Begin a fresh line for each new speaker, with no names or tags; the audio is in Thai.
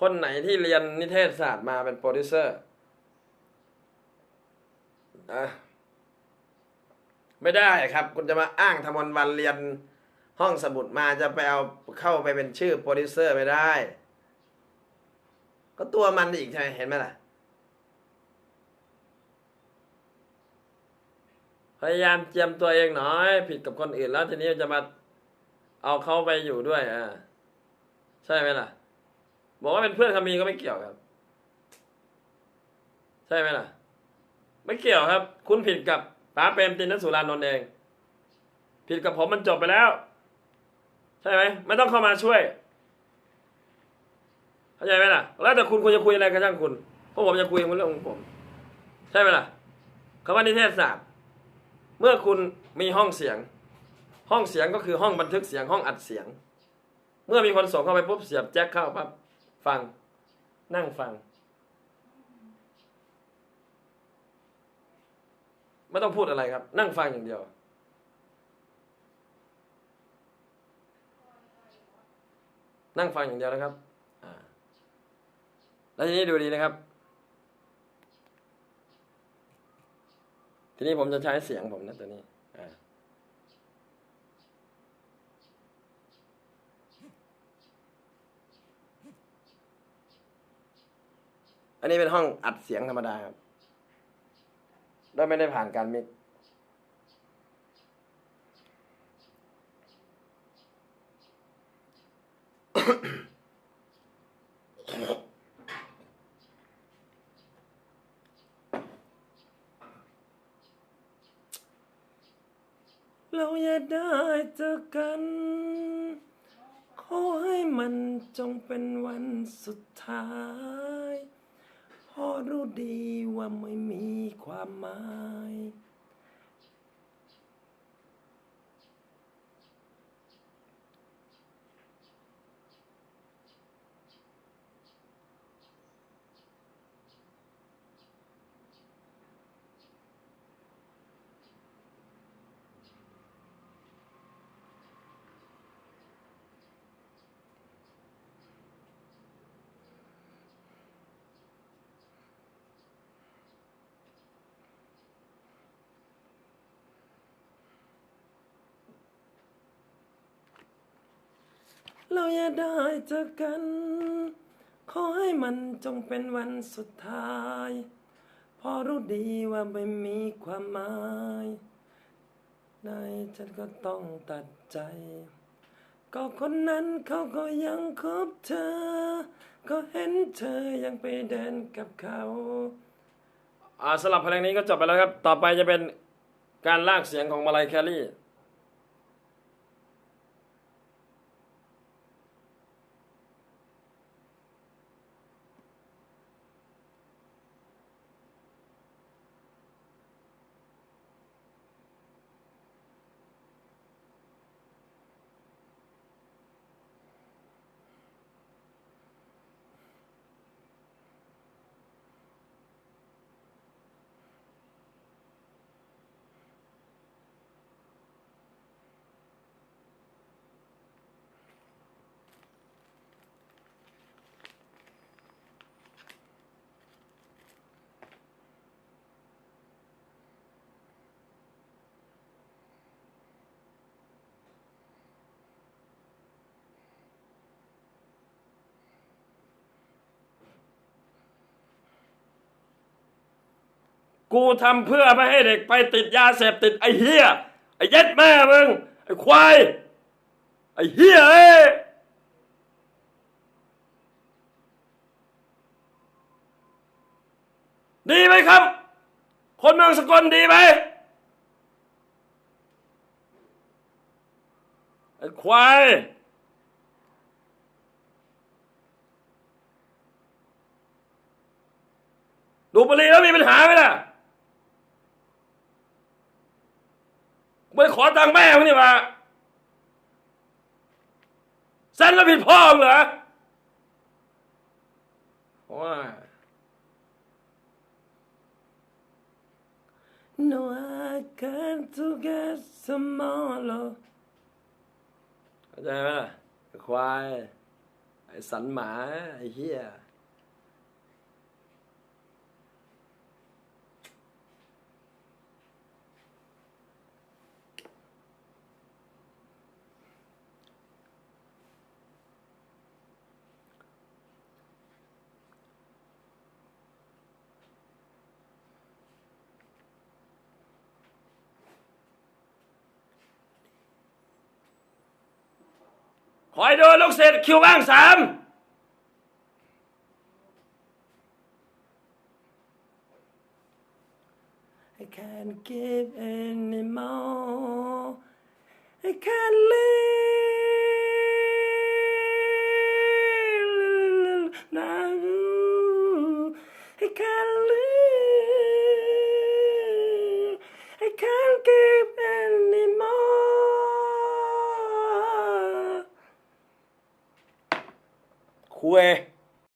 คนไหนที่เรียนนิเทศศาสตร์มาเป็นโปรดิวเซอร์อะไม่ได้ครับ คุณจะมาอ้างทำวันวันเรียนห้องสมุดมาจะไปเอาเข้าไปเป็นชื่อโปรดิวเซอร์ไม่ได้ ก็ตัวมันอีกใช่ไหมเห็นไหมล่ะ พยายามเจียมตัวเองหน่อย ผิดกับคนอื่นแล้วทีนี้จะมาเอาเขาไปอยู่ด้วยอ่าใช่ไหมล่ะ บอกว่าเป็นเพื่อนคามีก็ไม่เกี่ยวครับ ใช่ไหมล่ะ ไม่เกี่ยวครับ คุณผิดกับป๋าเปรมตินนสุรานนท์เอง ผิดกับผมมันจบไปแล้ว ใช่ไหมไม่ต้องเข้ามาช่วยเข้าใจไหมล่ะ แล้วแต่คุณคุณจะคุยอะไรก็ช่างคุณเพราะผมจะคุยเรื่องของผม ใช่ไหมล่ะคำว่านิเทศศาสตร์เมื่อคุณมีห้องเสียง ห้องเสียงก็คือห้องบันทึกเสียงห้องอัดเสียง เมื่อมีคนส่งเข้าไปปุ๊บเสียบแจ็คเข้าปั๊บ ฟัง นั่งฟัง ไม่ต้องพูดอะไรครับ นั่งฟังอย่างเดียว นั่งฟังอย่างเดียวนะครับแล้วทีนี้ดูดีนะครับ ทีนี้ผมจะใช้เสียงผมนะตัวนี้ อ่า นนี้เป็นห้องอัดเสียงธรรมดาครับโดยไม่ได้ผ่านการมิกซ์เราอย่าได้เจอกัน ขอให้มันจงเป็นวันสุดท้าย พอรู้ดีว่าไม่มีความหมาย เราอย่าได้เจอกัน ขอให้มันจงเป็นวันสุดท้ายเพอรู้ดีว่าไม่มีความหมายในฉันก็ต้องตัดใจ ก็คนนั้นเขาก็ยังคบเธอ ก็เห็นเธอยังไปเดินกับเขาอ่าสลับเพลงนี้ก็จบไปแล้วครับ ต่อไปจะเป็นการลากเสียงของมาลายแคลรี่ กูทำเพื่อไม่ให้เด็กไปติดยาเสพติดไอ้เหี้ยไอ้เย็ดแม่มึงไอ้ควายไอ้เหี้ยเอ้ดีไหมครับ คนเมืองสกลดีไหมไอ้ควายดูบุรีแล้วมีปัญหาไหมล่ะ ม่ได้ขอตังค์แม่มึงนี่มาเซ็นแล้วผิดพ่อมึงเหรอว้า No I got to get some more love เข้าใจไหมล่ะไอ้ควายไอ้อ้สันหมา ไอ้เหี้ย คอยดูลูกศิษย์คิวว่างสาม I can't give anymore. I can't live now. I can't anymore. คุย